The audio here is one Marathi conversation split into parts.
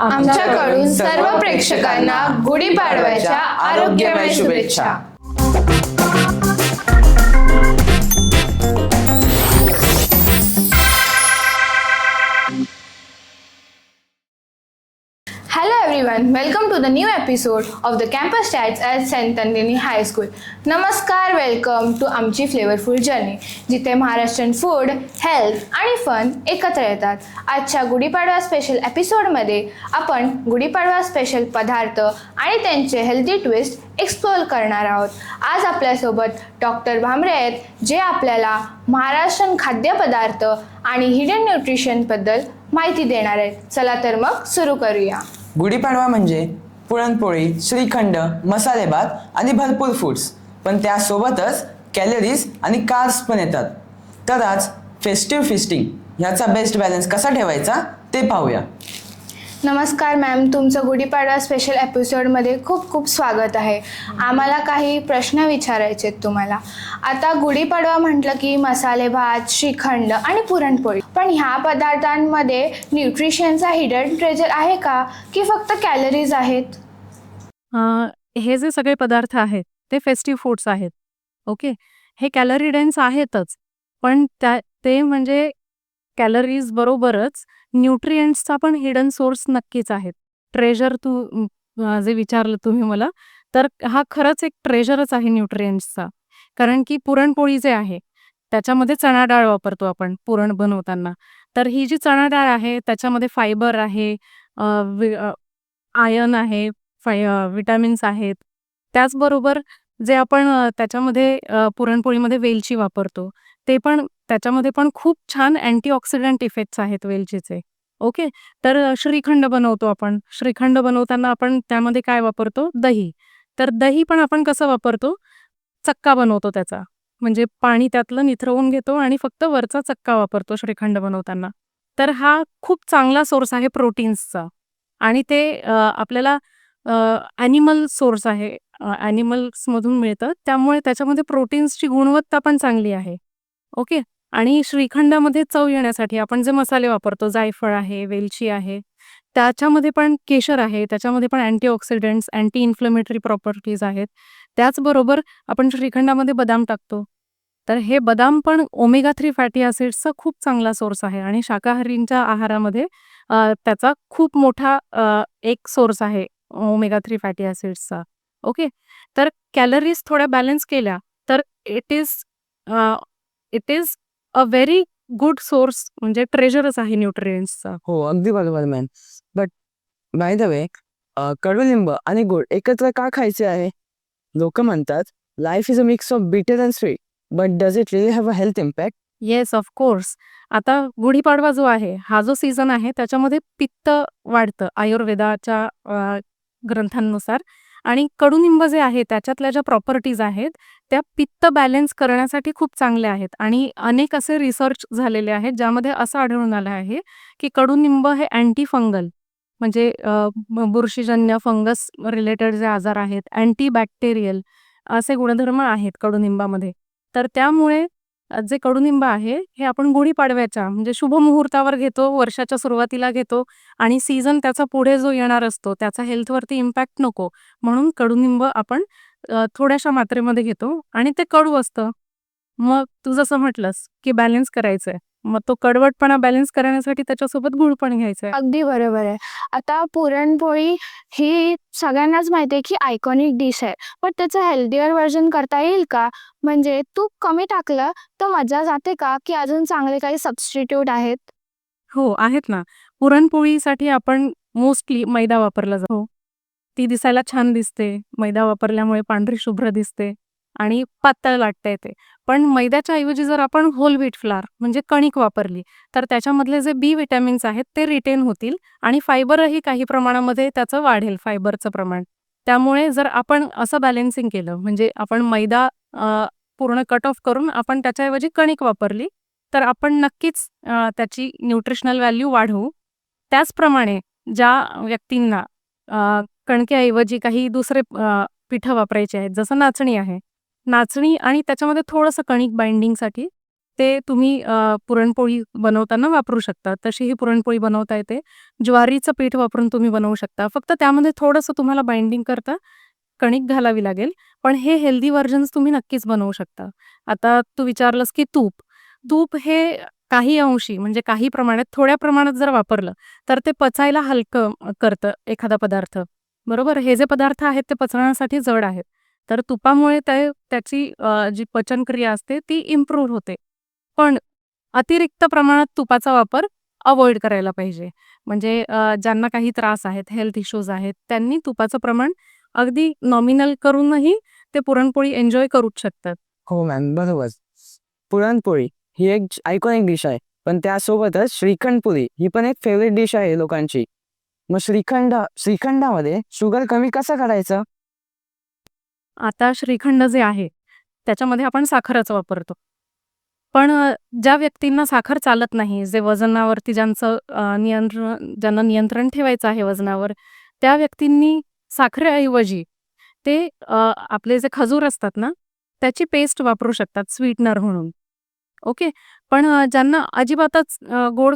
आमच्याकडून सर्व प्रेक्षकांना गुढीपाडव्याच्या आरोग्यमय शुभेच्छा. To the new episode of the Campus Chats at St. High School. नमस्कार वेलकम टू आमची फ्लेवरफुल जर्नी जिथे महाराष्ट्रीयन फूड हेल्थ आणि फन एकत्र येतात आजच्या गुढीपाडवा स्पेशल एपिसोडमध्ये आपण गुढीपाडवा स्पेशल पदार्थ आणि त्यांचे हेल्दी ट्विस्ट एक्सप्लोअर करणार आहोत आज आपल्यासोबत डॉक्टर भांबरे आहेत जे आपल्याला महाराष्ट्रीयन खाद्यपदार्थ आणि हिडन न्यूट्रिशनबद्दल माहिती देणार आहेत चला तर मग सुरू करूया गुढीपाडवा म्हणजे पुरणपोळी श्रीखंड मसाले भात आणि भरपूर फूड्स पण त्यासोबतच कॅलरीज आणि कार्ब्स पण येतात. तर आज फेस्टिव्ह फिस्टिंग ह्याचा बेस्ट बॅलन्स कसा ठेवायचा ते पाहूया. नमस्कार मॅम तुमचं गुढीपाडवा स्पेशल एपिसोडमध्ये खूप खूप स्वागत आहे. आम्हाला काही प्रश्न विचारायचे आहेत तुम्हाला. आता गुढीपाडवा म्हटलं की मसाले भात श्रीखंड आणि पुरणपोळी. पण ह्या पदार्थांमध्ये न्यूट्रिशनचा हिडन ट्रेजर आहे का? की फक्त कॅलरीज आहेत? हे जे सगळे पदार्थ आहेत ते फेस्टिव्ह फूड्स आहेत. ओके हे कॅलरी डेन्स आहेतच. पण त्या ते म्हणजे कॅलरीज बरोबरच न्यूट्रिएंट्सचा पण हिडन सोर्स नक्कीच आहेत. ट्रेजर तू जे विचारलं तुम्ही मला तर हा खरंच एक ट्रेजरच आहे न्यूट्रिएंट्सचा. कारण की पुरणपोळी जे आहे त्याच्यामध्ये चणा डाळ वापरतो आपण पुरण बनवताना. तर ही जी चणा डाळ आहे त्याच्यामध्ये फायबर आहे आयन आहे फाय विटॅमिन्स आहेत. त्याचबरोबर जे आपण त्याच्यामध्ये पुरणपोळीमध्ये वेलची वापरतो ते पण त्याच्यामध्ये पण खूप छान अँटीऑक्सिडंट इफेक्ट्स आहेत वेलचीचे. ओके? तर श्रीखंड बनवतो आपण. श्रीखंड बनवताना आपण त्यामध्ये काय वापरतो? दही. तर दही पण आपण कसं वापरतो? चक्का बनवतो त्याचा. म्हणजे पाणी त्यातलं निथरवून घेतो आणि फक्त वरचा चक्का वापरतो श्रीखंड बनवताना. तर हा खूप चांगला सोर्स आहे प्रोटीन्सचा. आणि ते आपल्याला ॲनिमल सोर्स आहे. ॲनिमल्समधून मिळतं. त्यामुळे त्याच्यामध्ये प्रोटीन्सची गुणवत्ता पण चांगली आहे. ओके? आणि श्रीखंडामध्ये चव येण्यासाठी आपण जे मसाले वापरतो जायफळ आहे वेलची आहे त्याच्यामध्ये पण केशर आहे त्याच्यामध्ये पण अँटीऑक्सिडंट्स अँटी इन्फ्लेमेटरी प्रॉपर्टीज आहेत. त्याचबरोबर आपण श्रीखंडामध्ये बदाम टाकतो. तर हे बदाम पण ओमेगा थ्री फॅटी ॲसिड्सचा खूप चांगला सोर्स आहे आणि शाकाहारींच्या आहारामध्ये त्याचा खूप मोठा एक सोर्स आहे ओमेगा थ्री फॅटी ॲसिड्सचा ओके? तर कॅलरीज थोड्या बॅलन्स केल्या तर it is it is a very good source म्हणजे ट्रेजरच आहे न्यूट्रिएंट्सचा हो अगदी बरोबर ma'am but by the way कडुलिंब आणि गोड एकत्र का खायचे आहे? लोक म्हणतात life is a mix of bitter and sweet but does it really have a health impact yes of course आता गुढीपाडवा जो आहे हा जो सीझन आहे त्याच्यामध्ये पित्त वाढतं आयुर्वेदाच्या ग्रंथांनुसार. आणि कडुनिंब जे आहे त्याच्यातल्या ज्या प्रॉपर्टीज आहेत त्या पित्त बॅलेन्स करण्यासाठी खूप चांगल्या आहेत. आणि अनेक असे रिसर्च झालेले आहेत ज्यामध्ये असं आढळून आलं आहे की कडुनिंब हे अँटी फंगल म्हणजे बुरशीजन्य फंगस रिलेटेड जे आजार आहेत अँटी बॅक्टेरियल असे गुणधर्म आहेत कडुनिंबामध्ये. तर त्यामुळे जे कडुनिंब आहे हे आपण गुढीपाडव्याच्या म्हणजे शुभ मुहूर्तावर घेतो वर्षाच्या सुरुवातीला घेतो आणि सीझन त्याचा पुढे जो येणार असतो त्याचा हेल्थवरती इम्पॅक्ट नको. म्हणून कडुनिंब आपण थोड्याशा मात्रेमध्ये घेतो आणि ते कडू असतं. मग तू जसं म्हटलंस की बॅलन्स करायचंय. मग तो कडवटपणा बॅलन्स करण्यासाठी त्याच्यासोबत गुळ पण घ्यायचंय. अगदी बरोबर आहे. आता पुरणपोळी ही सगळ्यांनाच माहिती आहे की आयकॉनिक डिश आहे. पण त्याचं हेल्दियर व्हर्जन करता येईल का? म्हणजे तूप कमी टाकलं तर मजा जाते का? की अजून चांगले काही सबस्टिट्यूट आहेत? हो आहेत ना. पुरणपोळीसाठी आपण मोस्टली मैदा वापरला जातो. ती दिसायला छान दिसते. मैदा वापरल्यामुळे पांढरी शुभ्र दिसते. आणि पातळ लाटता येते पण मैद्याच्या ऐवजी जर आपण होल व्हीट फ्लार म्हणजे कणिक वापरली तर त्याच्यामधले जे बी विटॅमिन्स आहेत ते रिटेन होतील आणि फायबरही काही प्रमाणामध्ये त्याचं वाढेल फायबरचं प्रमाण. त्यामुळे जर आपण असं बॅलेन्सिंग केलं म्हणजे आपण मैदा पूर्ण कट ऑफ करून आपण त्याच्याऐवजी कणिक वापरली तर आपण नक्कीच त्याची न्यूट्रिशनल व्हॅल्यू वाढवू. त्याचप्रमाणे ज्या व्यक्तींना कणकेऐवजी काही दुसरे पिठं वापरायचे आहेत जसं नाचणी आहे नाचणी आणि त्याच्यामध्ये थोडंसं कणिक बाइंडिंगसाठी ते तुम्ही पुरणपोळी बनवताना वापरू शकता. तशी ही पुरणपोळी बनवता येते. ज्वारीचं पीठ वापरून तुम्ही बनवू शकता. फक्त त्यामध्ये थोडंसं तुम्हाला बाइंडिंग करता कणिक घालावी लागेल. पण हे हेल्दी व्हर्जन्स तुम्ही नक्कीच बनवू शकता. आता तू विचारलंस की तूप. तूप हे काही अंशी म्हणजे काही प्रमाणात, थोड्या प्रमाणात जर वापरलं, तर ते पचायला हलकं करतं एखादा पदार्थ. बरोबर? हे जे पदार्थ आहेत ते पचण्यासाठी जड आहेत. तर तुपामुळे ते त्याची जी पचनक्रिया असते ती इम्प्रूव्ह होते. पण अतिरिक्त प्रमाणात तुपाचा वापर अवॉइड करायला पाहिजे. म्हणजे ज्यांना काही त्रास आहेत, हेल्थ इश्यूज आहेत, त्यांनी तुपाचं प्रमाण अगदी नॉमिनल करूनही ते पुरणपोळी एन्जॉय करूच शकतात. हो मॅम, बरोबर. पुरणपोळी ही एक आयकॉनिक डिश आहे. पण त्यासोबतच श्रीखंडपुरी ही पण एक फेवरेट डिश आहे लोकांची. मग श्रीखंड श्रीखंडामध्ये शुगर कमी कसं करायचं? आता श्रीखंड जे आहे, त्याच्यामध्ये आपण साखरच वापरतो. पण ज्या व्यक्तींना साखर चालत नाही, जे वजनावरती ज्यांचं नियंत्रण ज्यांना नियंत्रण ठेवायचं आहे वजनावर, त्या व्यक्तींनी साखरेऐवजी ते आपले जे खजूर असतात ना, त्याची पेस्ट वापरू शकतात स्वीटनर म्हणून. ओके. पण ज्यांना अजिबातच गोड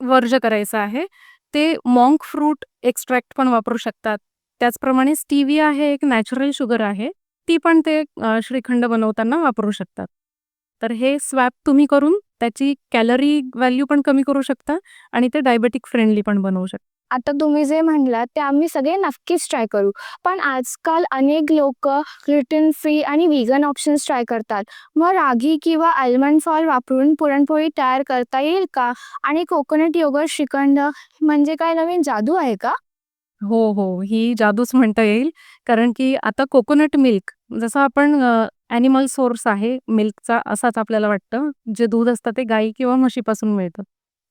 वर्ज करायचं आहे, ते मॉंक फ्रूट एक्स्ट्रॅक्ट पण वापरू शकतात. त्याचप्रमाणे स्टीविया हे एक नॅचरल शुगर आहे. ती पण ते श्रीखंड बनवताना वापरू शकतात. तर हे स्वॅप तुम्ही करून त्याची कॅलरी व्हॅल्यू पण कमी करू शकता आणि ते डायबेटिक फ्रेंडली पण बनवू शकता. आता तुम्ही जे म्हणलात ते आम्ही सगळे नक्कीच ट्राय करू. पण आजकाल अनेक लोक ग्लुटेन फ्री आणि व्हिगन ऑप्शन्स ट्राय करतात. मग रागी किंवा आल्मंड फॉल वापरून पुरणपोळी तयार करता येईल का? आणि कोकोनट योगर्ट श्रीखंड म्हणजे काय नवीन जादू आहे का? हो, हो. ही जादूच म्हणता येईल. कारण की आता कोकोनट मिल्क जसं आपण अ, ॲनिमल सोर्स आहे मिल्कचा असाच आपल्याला वाटतं. जे दूध असतं ते गाई किंवा म्हशीपासून मिळतं.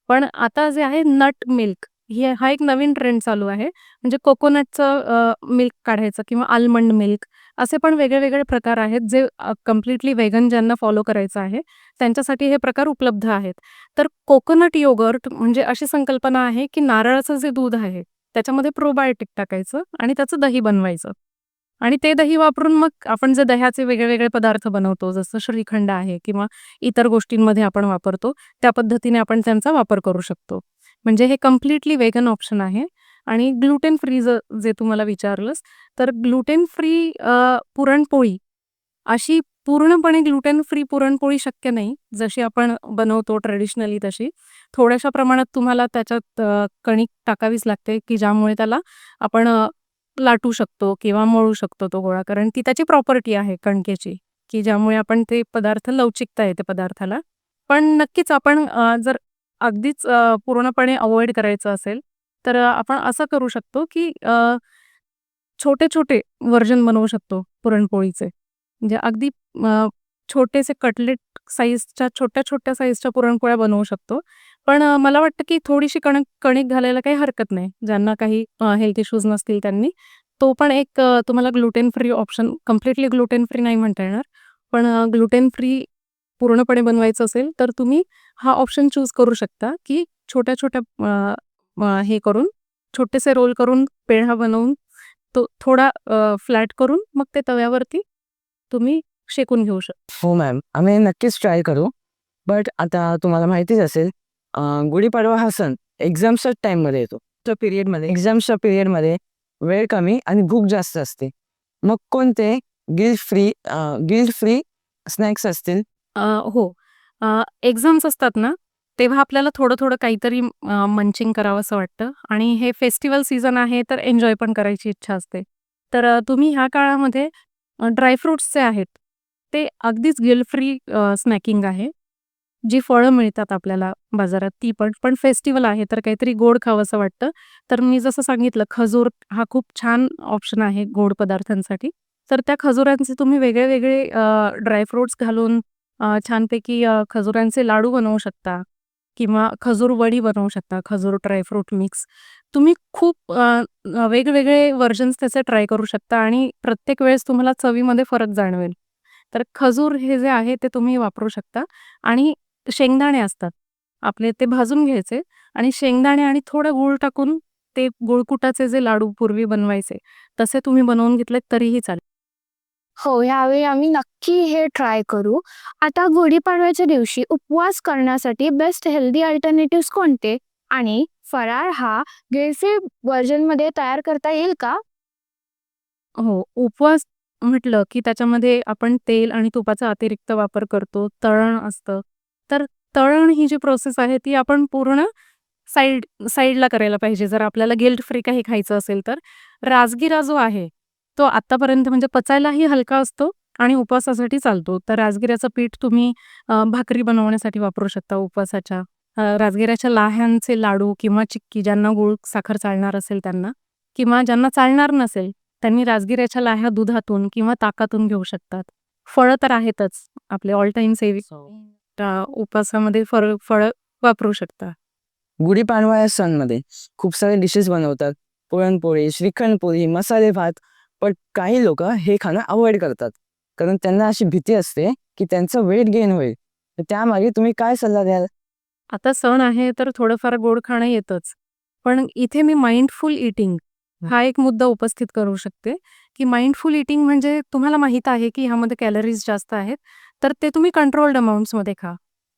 पण आता जे आहे नट मिल्क हे हा एक नवीन ट्रेंड चालू आहे. म्हणजे कोकोनटचं अ, मिल्क काढायचं किंवा आल्मंड मिल्क असे पण वेगळे-वेगळे प्रकार आहेत जे अ, कंप्लीटली व्हेगन ज्यांना फॉलो करायचं आहे, त्यांच्यासाठी हे प्रकार उपलब्ध आहेत. तर कोकोनट योगर्ट म्हणजे अशी संकल्पना आहे की नारळाचं जे दूध आहे, त्याच्यामध्ये प्रोबायोटिक टाकायचं आणि त्याचं दही बनवायचं. आणि ते दही वापरून मग आपण जे दह्याचे वेगळेवेगळे पदार्थ बनवतो, जसं श्रीखंड आहे किंवा इतर गोष्टींमध्ये आपण वापरतो, त्या पद्धतीने आपण त्यांचा वापर करू शकतो. म्हणजे हे कंप्लीटली वेगन ऑप्शन आहे आणि ग्लुटेन फ्री जे तू मला विचारलंस, तर ग्लुटेन फ्री पुरणपोळी अशी पूर्णपणे ग्लुटेन फ्री पुरणपोळी शक्य नाही. जशी आपण बनवतो ट्रेडिशनली तशी. थोड्याशा प्रमाणात तुम्हाला त्याच्यात कणिक टाकावीच लागते, की ज्यामुळे त्याला आपण लाटू शकतो किंवा मळू शकतो तो गोळा. कारण ती त्याची प्रॉपर्टी आहे कणकेची, की ज्यामुळे आपण ते पदार्थ लवचिकता येते पदार्थाला. पण नक्कीच आपण जर अगदीच पूर्णपणे अवॉइड करायचं असेल, तर आपण असं करू शकतो, की छोटे-छोटे व्हर्जन बनवू शकतो पुरणपोळीचे. म्हणजे अगदी छोटेसे कटलेट साईजच्या छोट्या-छोट्या साईजच्या पुरणपोळ्या बनवू शकतो. पण मला वाटतं, की थोडीशी कणक कणिक घालायला काही हरकत नाही. ज्यांना काही हेल्थ इश्यूज नसतील त्यांनी. तो पण एक तुम्हाला gluten free option completely gluten free नाही म्हणता येणार. पण ग्लुटेन फ्री पूर्णपणे बनवायचं असेल, तर तुम्ही हा ऑप्शन चूज करू शकता, की छोट्या-छोट्या हे करून छोटेसे रोल करून पेढा बनवून तो थोडा फ्लॅट करून मग ते तव्यावरती तुम्ही शेकून घेऊ शकता. हो मॅम, आम्ही नक्कीच ट्राय करू. बट आता तुम्हाला माहितीच असेल गुढीपाडवा हा सण एक्झाम्सच्या टाईममध्ये येतो. त्या पिरियडमध्ये एक्झाम्सच्या पिरियडमध्ये वेळ कमी आणि भूक जास्त असते. मग कोणते guilt free uh, guilt free snacks असतील? अ, हो. अ, एक्झाम्स असतात ना, तेव्हा आपल्याला थोडं-थोडं काहीतरी अ, मंचिंग करावंसं वाटतं आणि हे फेस्टिव्हल सीझन आहे, तर एन्जॉय पण करायची इच्छा असते. तर तुम्ही ह्या काळामध्ये ड्रायफ्रुट्सचे ड्रायफ्रुट्स जे आहेत, ते अगदीच गिल फ्री स्नॅकिंग आहे. जी फळं मिळतात आपल्याला बाजारात ती पण. पण फेस्टिवल आहे, तर काहीतरी गोड खावंसं वाटतं. तर मी जसं सांगितलं खजूर हा खूप छान ऑप्शन आहे गोड पदार्थांसाठी. तर त्या खजुरांचे तुम्ही वेगळे-वेगळे ड्रायफ्रुट्स घालून छानपैकी खजुरांचे लाडू बनवू शकता किंवा खजूर वडी बनवू शकता, खजूर ड्रायफ्रूट मिक्स. तुम्ही खूप अ, वेगवेगळे व्हर्जन्स त्याचे ट्राय करू शकता आणि प्रत्येक वेळेस तुम्हाला चवीमध्ये फरक जाणवेल. तर खजूर हे जे आहे ते तुम्ही वापरू शकता आणि शेंगदाणे असतात. आपले ते भाजून घ्यायचे आणि शेंगदाणे आणि थोडं गूळ टाकून ते गुळकुटाचे जे लाडू पूर्वी बनवायचे, तसे तुम्ही बनवून घेतलेत तरीही चालेल. हो यावेळी आम्ही नक्की हे ट्राय करू. आता गुढीपाडव्याच्या दिवशी उपवास करण्यासाठी बेस्ट हेल्दी अल्टरनेटिव्ह कोणते? आणि फराळ हा गेल्फे व्हर्जनमध्ये तयार करता येईल का? हो उपवास म्हटलं की त्याच्यामध्ये आपण तेल आणि तुपाचा अतिरिक्त वापर करतो तळण असतं. तर तळण ही जी प्रोसेस आहे ती आपण पूर्ण साईड साईडला करायला पाहिजे. जर आपल्याला गिल्ट फ्री काही खायचं असेल तर. राजगिरा जो आहे तो आत्तापर्यंत म्हणजे पचायलाही हलका असतो आणि उपवासासाठी चालतो. तर राजगिऱ्याचं पीठ तुम्ही भाकरी बनवण्यासाठी वापरू शकता उपवासाच्या. राजगिऱ्याच्या लाह्यांचे लाडू किंवा चिक्की ज्यांना गुळ साखर चालणार असेल त्यांना किंवा ज्यांना चालणार नसेल त्यांनी राजगिऱ्याच्या लाह्या दुधातून किंवा ताकातून घेऊ शकतात. फळं तर आहेतच आपले ऑल टाइम सेविंग उपवासामध्ये फळ फळं वापरू शकता. गुढीपाडवा या सणमध्ये खूप सारे डिशेस बनवतात. पुरणपोळी श्रीखंडपोळी मसाले भात पण काही लोक हे खाणं अवॉइड करतात. कारण त्यांना अशी भीती असते की त्यांचं वेट गेन होईल. तर त्यामागे तुम्ही काय सल्ला द्याल? आता सण आहे तर थोडंफार गोड खाणं येतच. पण इथे मी माइंडफुल इटिंग हा. एक मुद्दा उपस्थित करू शकते की माइंडफुल इटिंग म्हणजे तुम्हाला माहीत आहे की ह्यामध्ये कॅलरीज जास्त आहेत. तर ते तुम्ही कंट्रोल्ड अमाऊंट्समध्ये खा.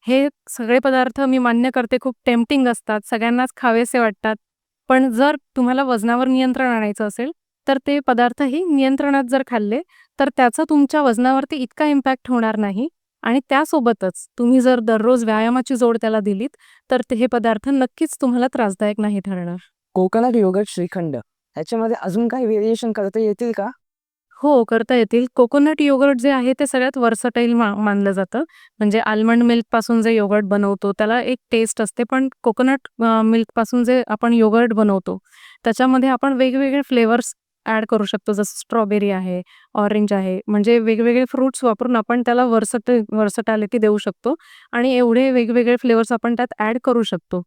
हे सगळे पदार्थ मी मान्य करते खूप टेम्पटिंग असतात सगळ्यांनाच खावेसे वाटतात. पण जर तुम्हाला वजनावर नियंत्रण आणायचं असेल तर ते पदार्थही नियंत्रणात जर खाल्ले तर त्याचा तुमच्या वजनावरती इतका इम्पॅक्ट होणार नाही. आणि त्यासोबतच तुम्ही जर दररोज व्यायामाची जोड त्याला दिलीत तर ते हे पदार्थ नक्कीच तुम्हाला त्रासदायक नाही ठरणार. कोकोनट योगर्ट श्रीखंड ह्याच्यामध्ये अजून काही व्हेरिएशन करता येतील का? हो करता येतील. कोकोनट योगर्ट जे आहे ते सगळ्यात वर्सटाईल मा मानलं जातं. म्हणजे आल्मंड मिल्कपासून जे योगर्ट बनवतो त्याला एक टेस्ट असते. पण कोकोनट मिल्कपासून जे आपण योगर्ट बनवतो त्याच्यामध्ये आपण वेगवेगळे फ्लेवर्स ॲड करू शकतो. जसं स्ट्रॉबेरी आहे ऑरेंज आहे म्हणजे वेगवेगळे फ्रुट्स वापरून आपण त्याला वर्सट वर्सटॅलिटी देऊ शकतो आणि एवढे वेगवेगळे फ्लेवर्स आपण त्यात ॲड करू शकतो.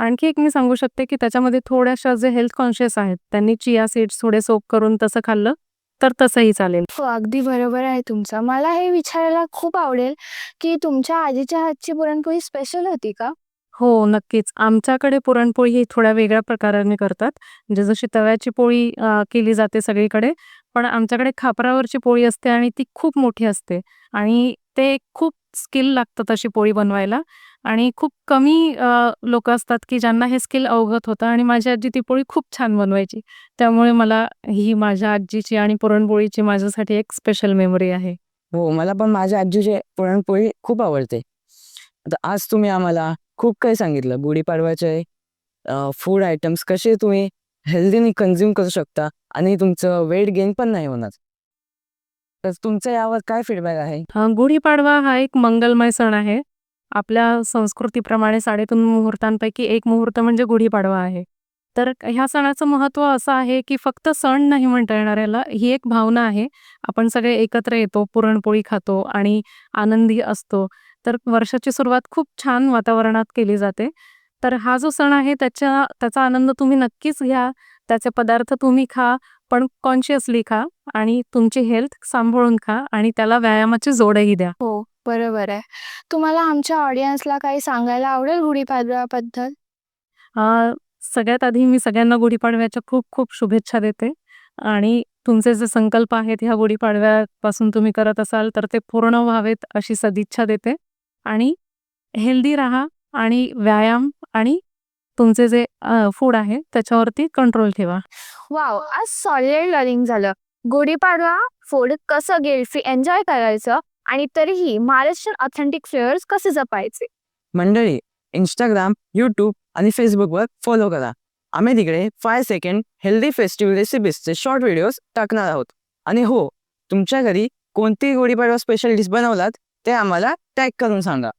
आणखी एक मी सांगू शकते की त्याच्यामध्ये थोड्याशा जे हेल्थ कॉन्शियस आहेत त्यांनी चिया सीड्स थोडे सोप करून तसं खाल्लं तर तसंही चालेल. हो अगदी बरोबर आहे तुमचं. मला हे विचारायला खूप आवडेल की तुमच्या आजीच्या हातची पुरणपोळी स्पेशल होती का? हो नक्कीच. आमच्याकडे पुरणपोळी ही थोड्या वेगळ्या प्रकाराने करतात. म्हणजे जशी तव्याची पोळी अ, केली जाते सगळीकडे पण आमच्याकडे खापरावरची पोळी असते आणि ती खूप मोठी असते. आणि ते खूप स्किल लागतं तशी पोळी बनवायला. आणि खूप कमी लोक असतात की ज्यांना हे स्किल अवगत होतं आणि माझी आजी ती पोळी खूप छान बनवायची. त्यामुळे मला ही माझ्या आजीची आणि पुरणपोळीची माझ्यासाठी एक स्पेशल मेमरी आहे. हो मला पण माझ्या आजीची पुरणपोळी खूप आवडते. आता आज तुम्ही आम्हाला खूप काही सांगितलं. गुढीपाडव्याचे फूड आयटम्स कसे तुम्ही हेल्दीने कन्झ्युम करू शकता आणि तुमचं वेट गेन पण नाही होणार. तर तुमचा यावर काय फीडबॅक आहे? गुढीपाडवा हा एक मंगलमय सण आहे. आपल्या संस्कृतीप्रमाणे साडेतीन मुहूर्तांपैकी एक मुहूर्त म्हणजे गुढीपाडवा आहे. तर ह्या सणाचं महत्त्व असं आहे की फक्त सण नाही म्हणता येणार याला ही एक भावना आहे. आपण सगळे एकत्र येतो पुरणपोळी खातो आणि आनंदी असतो. तर वर्षाची सुरुवात खूप छान वातावरणात केली जाते. तर हा जो सण आहे त्याच्या त्याचा आनंद तुम्ही नक्कीच घ्या. त्याचे पदार्थ तुम्ही खा पण कॉन्शियसली खा आणि तुमची हेल्थ सांभाळून खा आणि त्याला व्यायामाची जोडही द्या. हो बरोबर आहे. तुम्हाला आमच्या ऑडियन्सला काही सांगायला आवडेल गुढीपाडव्याबद्दल? सगळ्यात आधी मी सगळ्यांना गुढीपाडव्याच्या खूप खूप शुभेच्छा देते. आणि तुमचे जे संकल्प आहेत ह्या गुढीपाडव्यापासून तुम्ही करत असाल तर ते पूर्ण व्हावेत अशी सदिच्छा देते. आणि हेल्दी राहा आणि व्यायाम आणि तुमचे जे फूड आहे त्याच्यावरती कंट्रोल ठेवा. वाव! आज सॉलिड लर्निंग झालं. गुढीपाडवा फूड कसं गिल्ट एन्जॉय करायचं आणि तरीही महाराष्ट्रीयन ऑथेंटिक फ्लेवर्स कसे जपायचे? मंडळी इंस्टाग्राम यूट्यूब आणि फेसबुकवर फॉलो करा. आम्ही तिकडे फाय सेकंड हेल्दी फेस्टिवल रेसिपीजचे शॉर्ट व्हिडिओज टाकणार आहोत. आणि हो तुमच्या घरी कोणती गुढीपाडवा स्पेशल डिश बनवलात ते आम्हाला टॅग करून सांगा.